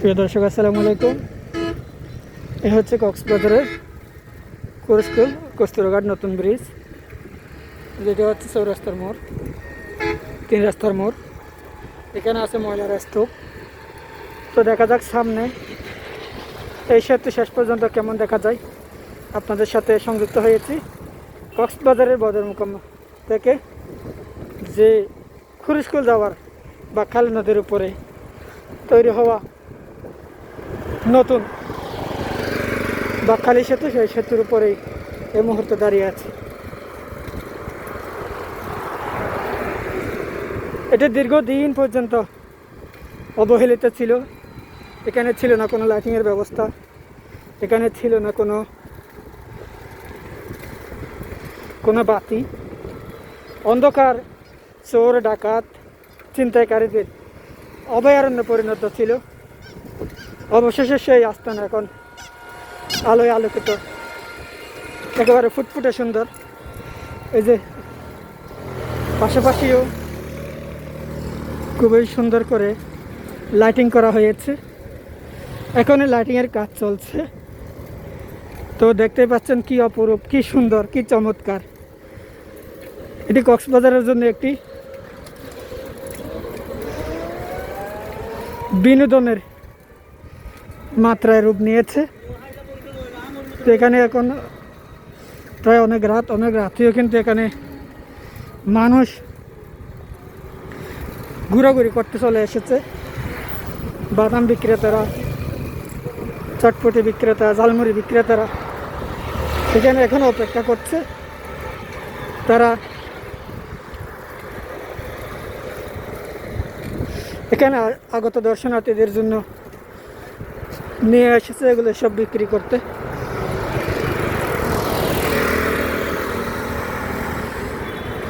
প্রিয় দর্শক, আসসালামু আলাইকুম। এ হচ্ছে কক্সবাজারের কোরস্কুল কস্তুরঘাট নতুন ব্রিজ। যেটা হচ্ছে চৌরাস্তার মোড়, তিন রাস্তার মোড়। এখানে আছে ময়লার স্তূপ। তো দেখা যাক সামনে। এই সেতু শেষ পর্যন্ত কেমন দেখা যায়? আপনাদের সাথে সংযুক্ত হয়েছি। কক্সবাজারের বদরমুকাম থেকে যে খুরস্কুল যাওয়ার বা খালি নদীর উপরে তৈরি হওয়া নতুন বাকখালি সেতু, সেই সেতুর উপরেই এই মুহূর্তে দাঁড়িয়ে আছে। এটা দীর্ঘদিন পর্যন্ত অবহেলিত ছিল। এখানে ছিল না কোনো লাইটিংয়ের ব্যবস্থা, এখানে ছিল না কোনো কোনো বাতি। অন্ধকার, চোর, ডাকাত, ছিনতাইকারীদের অভয়ারণ্যে পরিণত ছিল। অবশেষে সেই আস্থান এখন আলোয় আলোকিত। একেবারে ফুটফুটে সুন্দর। এই যে পাশাপাশিও খুবই সুন্দর করে লাইটিং করা হয়েছে। এখন লাইটিংয়ের কাজ চলছে। তো দেখতে পাচ্ছেন কি অপরূপ, কি সুন্দর, কি চমৎকার। এটি কক্সবাজারের জন্য একটি বিনোদনের মাত্রায় রূপ নিয়েছে। তো এখানে এখন প্রায় অনেক রাত, অনেক রাত্রিও কিন্তু এখানে মানুষ ঘোরাঘুরি করতে চলে এসেছে। বাদাম বিক্রেতারা, চটপটি বিক্রেতা ঝালমুড়ি বিক্রেতারা সেখানে এখন অপেক্ষা করছে। তারা এখানে আগত দর্শনার্থীদের জন্য নিয়ে এসেছে, এগুলো সব বিক্রি করতে।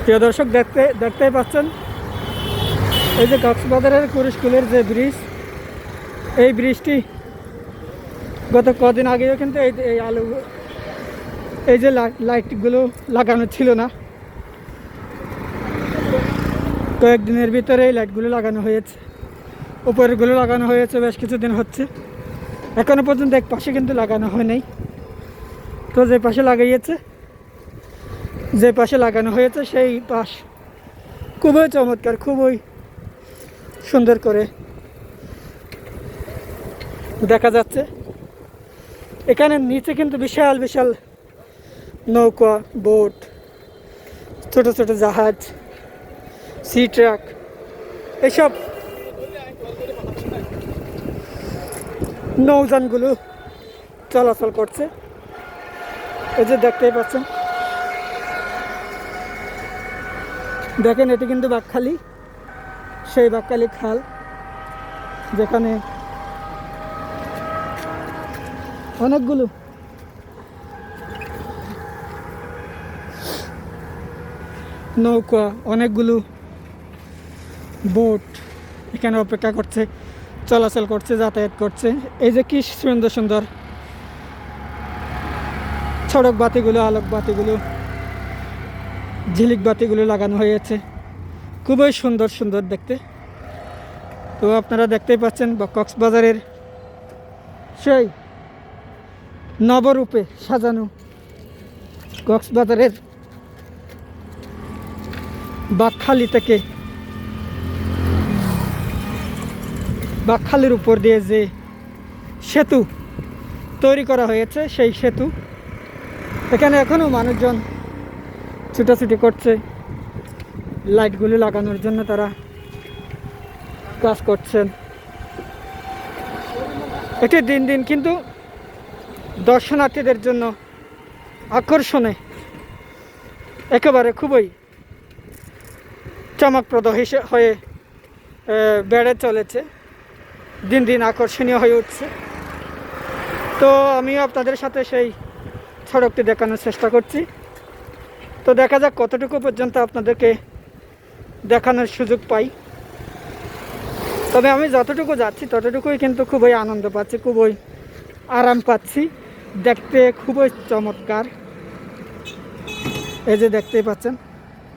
প্রিয় দর্শক, দেখতে, দেখতেই পাচ্ছেন? এই যে কক্সবাজারের কুরিশকুলের যে ব্রিজ, এই ব্রিজটি গত কদিন আগেও কিন্তু এই এই আলু, এই যে লাইট- লাইটগুলো লাগানো ছিল না। কয়েকদিনের ভিতরে এই লাইটগুলো লাগানো হয়েছে। উপরেরগুলো লাগানো হয়েছে, বেশ কিছুদিন হচ্ছে। এখনও পর্যন্ত এক পাশে কিন্তু লাগানো হয় নাই। তো যে পাশে লাগাইয়েছে যে পাশে লাগানো হয়েছে, সেই পাশ খুবই চমৎকার, খুবই সুন্দর করে দেখা যাচ্ছে। এখানে নিচে কিন্তু বিশাল বিশাল নৌকা, বোট, ছোট ছোট জাহাজ, সি ট্রাক, এসব নৌযানগুলো চলাচল করছে। এই যে দেখতেই পাচ্ছেন। দেখেন, এটি কিন্তু বাকখালি সেই বাকখালি খাল, যেখানে অনেকগুলো নৌকা, অনেকগুলো বোট এখানে অপেক্ষা করছে। চলাচল করছে, যাতায়াত করছে। এই যে কি সুন্দর সুন্দর সড়ক বাতিগুলো, আলোক বাতিগুলো, ঝিলিক বাতিগুলো লাগানো হয়েছে। খুবই সুন্দর সুন্দর দেখতে। তো আপনারা দেখতেই পাচ্ছেন কক্সবাজারের সেই নবরূপে সাজানো কক্সবাজারের বাকখালি থেকে বাকখালির উপর দিয়ে যে সেতু তৈরি করা হয়েছে, সেই সেতু। এখানে এখনও মানুষজন ছুটাছুটি করছে, লাইটগুলি লাগানোর জন্য তারা কাজ করছেন। এটি দিন দিন কিন্তু দর্শনার্থীদের জন্য আকর্ষণে একেবারে খুবই চমকপ্রদ হয়ে বেড়ে চলেছে। দিন দিন আকর্ষণীয় হয়ে উঠছে। তো আমিও আপনাদের সাথে সেই সড়কটি দেখানোর চেষ্টা করছি। তো দেখা যাক কতটুকু পর্যন্ত আপনাদেরকে দেখানোর সুযোগ পাই। তবে আমি যতটুকু যাচ্ছি, ততটুকুই কিন্তু খুবই আনন্দ পাচ্ছি, খুবই আরাম পাচ্ছি। দেখতে খুবই চমৎকার। এই যে দেখতেই পাচ্ছেন।